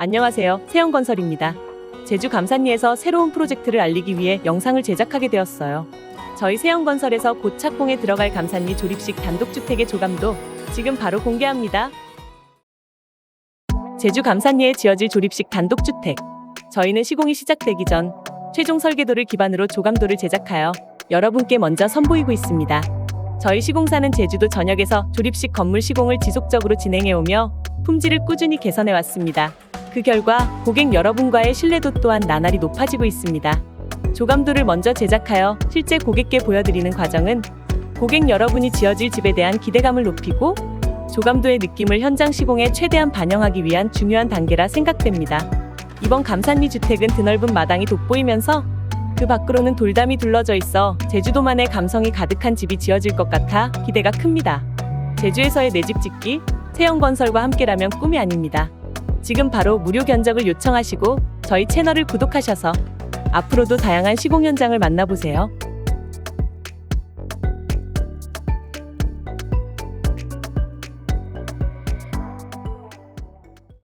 안녕하세요. 세영건설입니다. 제주 감산리에서 새로운 프로젝트를 알리기 위해 영상을 제작하게 되었어요. 저희 세영건설에서 곧 착공에 들어갈 감산리 조립식 단독주택의 조감도 지금 바로 공개합니다. 제주 감산리에 지어질 조립식 단독주택. 저희는 시공이 시작되기 전 최종 설계도를 기반으로 조감도를 제작하여 여러분께 먼저 선보이고 있습니다. 저희 시공사는 제주도 전역에서 조립식 건물 시공을 지속적으로 진행해 오며 품질을 꾸준히 개선해 왔습니다. 그 결과 고객 여러분과의 신뢰도 또한 나날이 높아지고 있습니다. 조감도를 먼저 제작하여 실제 고객께 보여드리는 과정은 고객 여러분이 지어질 집에 대한 기대감을 높이고 조감도의 느낌을 현장 시공에 최대한 반영하기 위한 중요한 단계라 생각됩니다. 이번 감산리 주택은 드넓은 마당이 돋보이면서 그 밖으로는 돌담이 둘러져 있어 제주도만의 감성이 가득한 집이 지어질 것 같아 기대가 큽니다. 제주에서의 내 집 짓기, 세영건설과 함께라면 꿈이 아닙니다. 지금 바로 무료 견적을 요청하시고 저희 채널을 구독하셔서 앞으로도 다양한 시공 현장을 만나보세요.